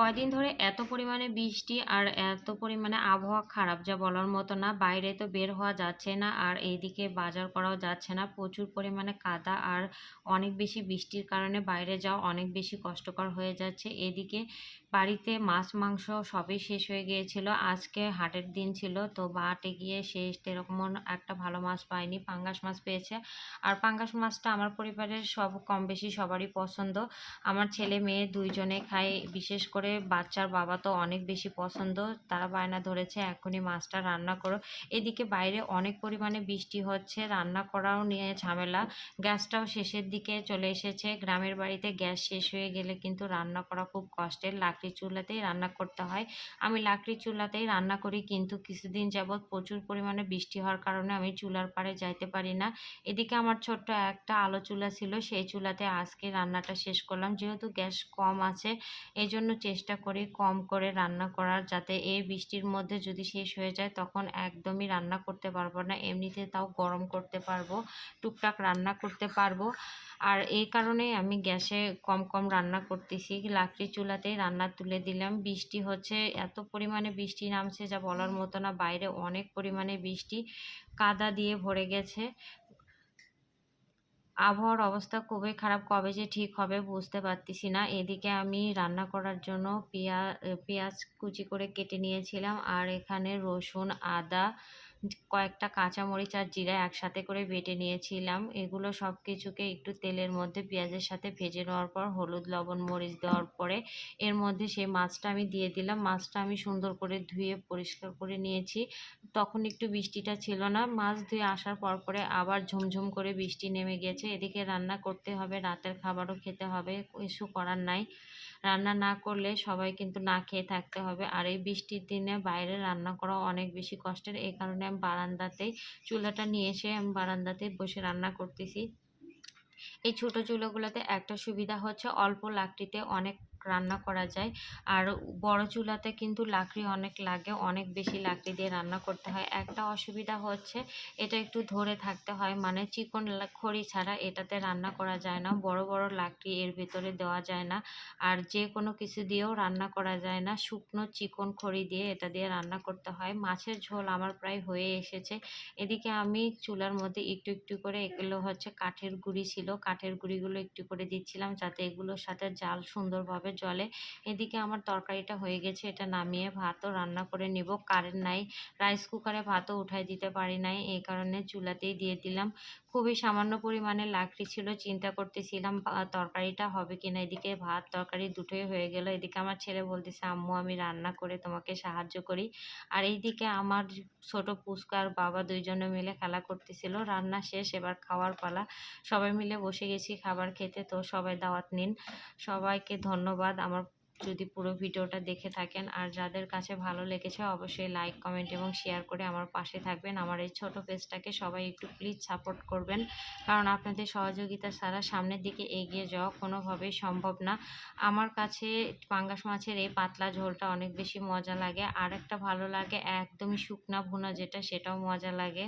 কয়দিন ধরে এত পরিমাণে বৃষ্টি আর এত পরিমাণে আবহাওয়া খারাপ যা বলার মতো না। বাইরে তো বের হওয়া যাচ্ছে না আর এইদিকে বাজার করাও যাচ্ছে না। প্রচুর পরিমাণে কাদা আর অনেক বেশি বৃষ্টির কারণে বাইরে যাওয়া অনেক বেশি কষ্টকর হয়ে যাচ্ছে। এদিকে বাড়িতে মাছ, মাংস সবই শেষ হয়ে গিয়েছিল। আজকে হাটের দিন ছিল, তো বাটে গিয়ে শেষ। এরকম একটা ভালো মাছ পাইনি। পাঙ্গাস মাছ পেয়েছে। আর পাঙ্গাস মাছটা আমার পরিবারের সব কম বেশি সবারই পছন্দ। আমার ছেলে, মেয়ে দুইজনে খায়। বিশেষ করে বাচ্চার বাবা তো অনেক বেশি পছন্দ। তারা বায়না ধরেছে, এখনই মাছটা রান্না করো। এদিকে বাইরে অনেক পরিমাণে বৃষ্টি হচ্ছে, রান্না করাও নিয়ে ঝামেলা। গ্যাসটাও শেষের দিকে চলে এসেছে। গ্রামের বাড়িতে গ্যাস শেষ হয়ে গেলে কিন্তু রান্না করা খুব কষ্টের। লাকড়ি চুলাতেই রান্না করতে হয়। আমি লাকড়ি চুলাতেই রান্না করি, কিন্তু কিছুদিন যাবৎ প্রচুর পরিমাণে বৃষ্টি হওয়ার কারণে আমি চুলার পাড়ে যাইতে পারি না। এদিকে আমার ছোট্ট একটা আলো চুলা ছিল, সেই চুলাতে আজকে রান্নাটা শেষ করলাম। যেহেতু গ্যাস কম আছে এই জন্য চেষ্টা করি কম করে রান্না করার যাতে এই বৃষ্টির মধ্যে যদি শেষ হয়ে যায় তখন একদমই রান্না করতে পারব না। এমনিতে তাও গরম করতে পারব, টুকটাক রান্না করতে পারব। আর এই কারণে আমি গ্যাসে কম কম রান্না করতেছি। লাকড়ি চুলাতেই রান্না তুলে দিলাম। বৃষ্টি হচ্ছে, এত পরিমাণে বৃষ্টি নামছে যা বলার মতো না। বাইরে অনেক পরিমাণে বৃষ্টি, কাদা দিয়ে ভরে গেছে। আবহাওয়ার অবস্থা খুবই খারাপ, কবে যে ঠিক হবে বুঝতে পারতেছি না। এদিকে আমি রান্না করার জন্য পেঁয়া, পেঁয়াজ কুচি করে কেটে নিয়েছিলাম, আর এখানে রসুন, আদা কয়েকটা কাঁচামরিচ আর জিরা একসাথে করে বেটে নিয়েছিলাম। এগুলো সব কিছুকে একটু তেলের মধ্যে পেঁয়াজের সাথে ভেজে নেওয়ার পর, হলুদ, লবণ, মরিচ দেওয়ার পরে এর মধ্যে সেই মাছটা আমি দিয়ে দিলাম। মাছটা আমি সুন্দর করে ধুয়ে পরিষ্কার করে নিয়েছি। তখন একটু বৃষ্টিটা ছিল না। মাছ ধুয়ে আসার পর পরে আবার ঝুমঝুম করে বৃষ্টি নেমে গেছে। এদিকে রান্না করতে হবে, রাতের খাবারও খেতে হবে, কিছু করার নাই। রান্না না করলে সবাই কিন্তু না খেয়ে থাকতে হবে। আর এই বৃষ্টির দিনে বাইরে রান্না করা অনেক বেশি কষ্টের। এই কারণে আমি বারান্দাতে চুলাটা নিয়ে এসে আমি বারান্দাতে বসে রান্না করতেছি। এই ছোটো চুলোগুলোতে একটা সুবিধা হচ্ছে অল্প লাকড়িতে অনেক রান্না করা যায়। আর বড় চুলাতে কিন্তু লাকড়ি অনেক লাগে, অনেক বেশি লাকড়ি দিয়ে রান্না করতে হয়। একটা অসুবিধা হচ্ছে এটা একটু ধরে থাকতে হয় মানে চিকন খড়ি ছাড়া এটাতে রান্না করা যায় না, বড় বড় লাকড়ি এর ভিতরে দেওয়া যায় না। আর যে কোনো কিছু দিয়েও রান্না করা যায় না, শুকনো চিকন খড়ি দিয়ে এটা দিয়ে রান্না করতে হয়। মাছের ঝোল আমার প্রায় হয়ে এসেছে। এদিকে আমি চুলার মধ্যে একটু একটু করে এগুলো হচ্ছে কাঠের গুঁড়ি ছিল কাঠের গুঁড়িগুলো একটু করে দিচ্ছিলাম যাতে এগুলোর সাথে জাল সুন্দরভাবে ভাবে জলে এদিকে আমার তরকারিটা হয়ে গেছে, এটা নামিয়ে ভাতও রান্না করে নিব। কারেন্ট নাই, রাইস কুকারে ভাতও উঠাই দিতে পারি নাই এই কারণে চুলাতেই দিয়ে দিলাম। খুবই সামান্য পরিমাণে লাকড়ি ছিল, চিন্তা করতেছিলাম তরকারিটা হবে কিনা। এদিকে ভাত, তরকারি দুটোই হয়ে গেল। এদিকে আমার ছেলে বলতেছে, আম্মু, আমি রান্না করে তোমাকে সাহায্য করি। আর এইদিকে আমার ছোট পুষ্কা আর বাবা দুইজনে মিলে খেলা করতেছিল। রান্না শেষ, এবার খাওয়ার পালা। সবাই মিলে বসে গেছি খাবার খেতে, তো সবাই দাওয়াত নিন। সবাইকে ধন্যবাদ। আমার যদি পুরো ভিডিওটা দেখে থাকেন আর যাদের কাছে ভালো লেগেছে অবশ্যই লাইক কমেন্ট এবং শেয়ার করে আমার পাশে থাকবেন। আমার এই ছোট পেজটাকে সবাই একটু প্লিজ সাপোর্ট করবেন। কারণ আপনাদের সহযোগিতা ছাড়া সামনের দিকে এগিয়ে যাওয়া কোনোভাবেই সম্ভব না। আমার কাছে পাঙ্গাস মাছের এই পাতলা ঝোলটা অনেক বেশি মজা লাগে। আর একটা ভালো লাগে, একদমই শুকনা ভুনা যেটা, সেটাও মজা লাগে।